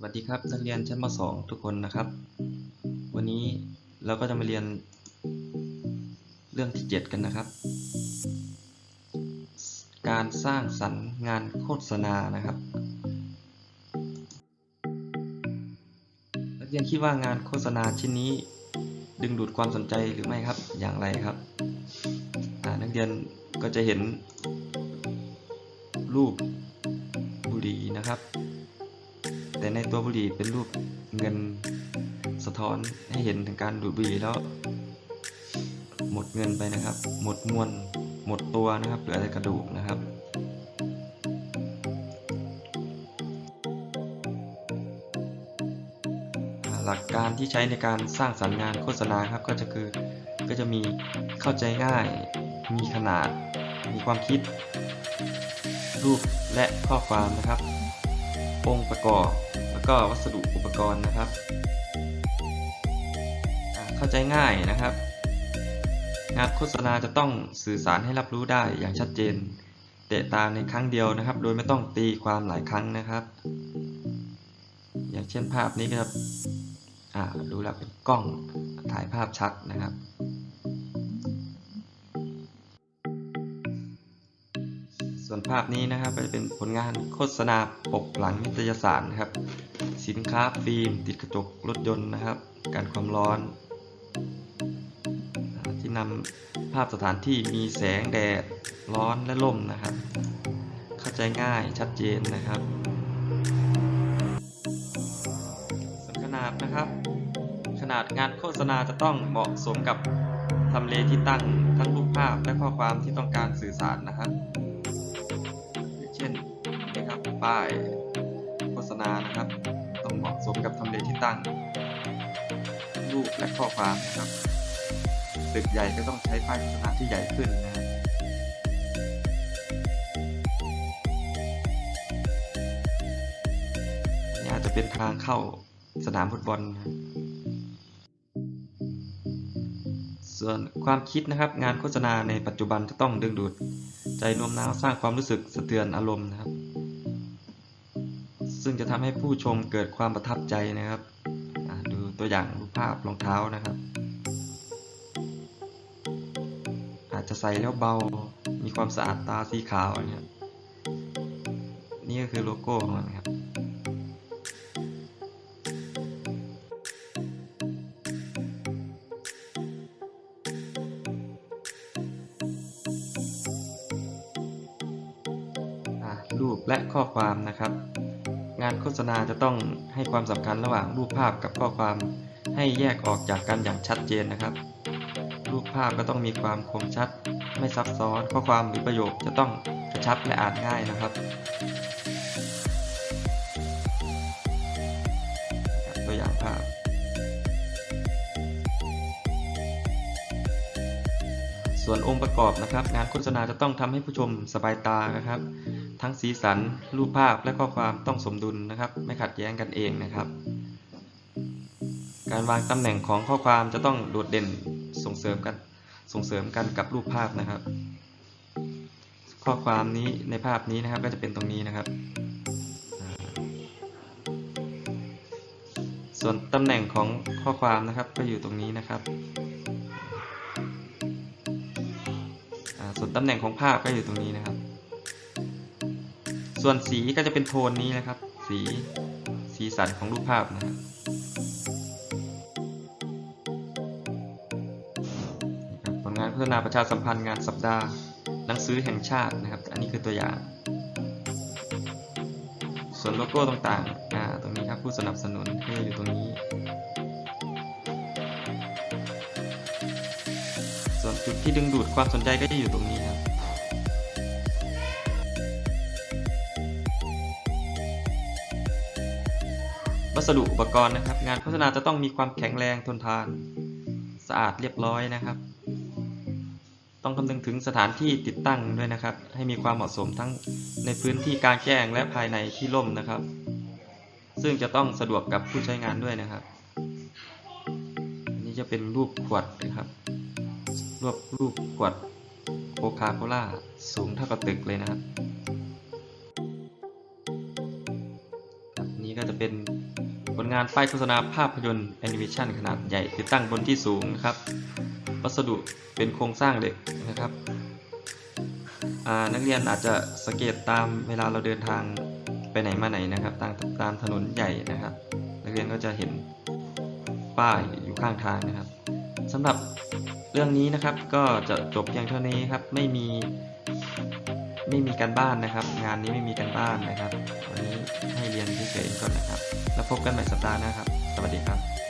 สวัสดีครับนักเรียนชั้นม .2 ทุกคนนะครับ วันนี้เราก็จะมาเรียนเรื่องที่ 7 กันนะครับ การสร้างสรรค์งานโฆษณานะครับ นักเรียนคิดว่างานโฆษณาชิ้นนี้ ดึงดูดความสนใจหรือไม่ครับ อย่างไรครับ นักเรียนก็จะเห็นรูปบุหรี่นะครับ แต่ในตัวบุหรี่เป็นรูปเงินสะท้อนให้เห็นถึงการดูดบุหรี่แล้ว หมดเงินไปนะครับ หมดมวลหมดตัวนะครับเหลือแต่กระดูกนะครับหลักการที่ใช้ในการสร้างสรรค์งานโฆษณาครับก็จะคือก็จะมีเข้าใจง่าย มีขนาด มีความคิด รูปและข้อความนะครับ องค์ประกอบ แล้วก็วัสดุอุปกรณ์นะครับ เข้าใจง่ายนะครับ งานโฆษณาจะต้องสื่อสารให้รับรู้ได้อย่างชัดเจน เตะตาในครั้งเดียวนะครับ โดยไม่ต้องตีความหลายครั้งนะครับ อย่างเช่นภาพนี้ก็จะอ่าดูแล้วเป็นกล้องถ่ายภาพชัดนะครับ ส่วนภาพนี้นะครับจะเป็นผลงานโฆษณาปกหลังนิตยสารนะครับ สินค้าฟิล์มติดกระจกรถยนต์นะครับการความร้อน ที่นำภาพสถานที่มีแสงแดดร้อนและลมนะครับ เข้าใจง่ายชัดเจนนะครับส่วนขนาดนะครับ ขนาดงานโฆษณาจะต้องเหมาะสมกับทำเลที่ตั้งทั้งรูปภาพและข้อความที่ต้องการสื่อสารนะครับเช่นนะครับ ป้ายโฆษณานะครับ ต้องเหมาะสมกับทำเลที่ตั้ง รูปและข้อความนะครับตึกใหญ่ก็ต้องใช้ป้ายโฆษณาที่ใหญ่ขึ้นนะครับนี่อาจจะเป็นทางเข้าสนามฟุตบอลนะส่วนความคิดนะครับงานโฆษณาในปัจจุบันจะต้องดึงดูด ใจโน้มน้าวสร้างความรู้สึกสะเทือนอารมณ์นะครับ ซึ่งจะทำให้ผู้ชมเกิดความประทับใจนะครับดูตัวอย่างรูปภาพรองเท้านะครับ อาจจะใส่แล้วเบา มีความสะอาดตาสีขาวเงี้ยนี่ก็คือโลโก้ของมันครับรูปและข้อความนะครับ งานโฆษณาจะต้องให้ความสำคัญระหว่างรูปภาพกับข้อความให้แยกออกจากกันอย่างชัดเจนนะครับ รูปภาพก็ต้องมีความคมชัด ไม่ซับซ้อน ข้อความหรือประโยคจะต้องกระชับและอ่านง่ายนะครับนะครับตัวอย่างภาพ ส่วนองค์ประกอบนะครับ งานโฆษณาจะต้องทำให้ผู้ชมสบายตานะครับ ทั้งสีสัน รูปภาพและข้อความต้องสมดุลนะครับ ไม่ขัดแย้งกันเองนะครับ การวางตำแหน่งของข้อความจะต้องโดดเด่นส่งเสริมกันส่งเสริมกันกับรูปภาพนะครับ ข้อความนี้ในภาพนี้นะครับก็จะเป็นตรงนี้นะครับ ส่วนตำแหน่งของข้อความนะครับก็อยู่ตรงนี้นะครับส่วนตำแหน่งของภาพก็อยู่ตรงนี้นะครับ ส่วนสีก็จะเป็นโทนนี้นะครับ สีสีสันของรูปภาพนะครับผลงานโฆษณาประชาสัมพันธ์งานสัปดาห์หนังสือแห่งชาตินะครับ อันนี้คือตัวอย่าง ส่วนโลโก้ต่างๆอ่าตรงนี้ครับผู้สนับสนุนก็จะอยู่ตรงนี้ ส่วนจุดที่ดึงดูดความสนใจก็จะอยู่ตรงนี้ครับ วัสดุอุปกรณ์นะครับ งานโฆษณาจะต้องมีความแข็งแรงทนทาน สะอาดเรียบร้อยนะครับ ต้องคำนึงถึงสถานที่ติดตั้งด้วยนะครับ ให้มีความเหมาะสมทั้งในพื้นที่กลางแจ้งและภายในที่ร่มนะครับ ซึ่งจะต้องสะดวกกับผู้ใช้งานด้วยนะครับอันนี้จะเป็นรูปขวดนะครับรูปรูปขวดโคคาโคล่าสูงเท่ากับตึกเลยนะครับครับนี่ก็จะเป็น ผลงานป้ายโฆษณาภาพยนตร์แอนิเมชันขนาดใหญ่ติดตั้งบนที่สูงนะครับ วัสดุเป็นโครงสร้างเหล็กนะครับ นักเรียนอาจจะสังเกตตามเวลาเราเดินทางไปไหนมาไหนนะครับ ตามตามถนนใหญ่นะครับ นักเรียนก็จะเห็นป้ายอยู่ข้างทางนะครับสำหรับเรื่องนี้นะครับก็จะจบเพียงเท่านี้ครับ ไม่มี ไม่มีการบ้านนะครับ งานนี้ไม่มีการบ้านนะครับ วันนี้ให้เรียนเฉยๆก่อนนะครับ แล้วพบกันใหม่สัปดาห์หน้าครับ สวัสดีครับ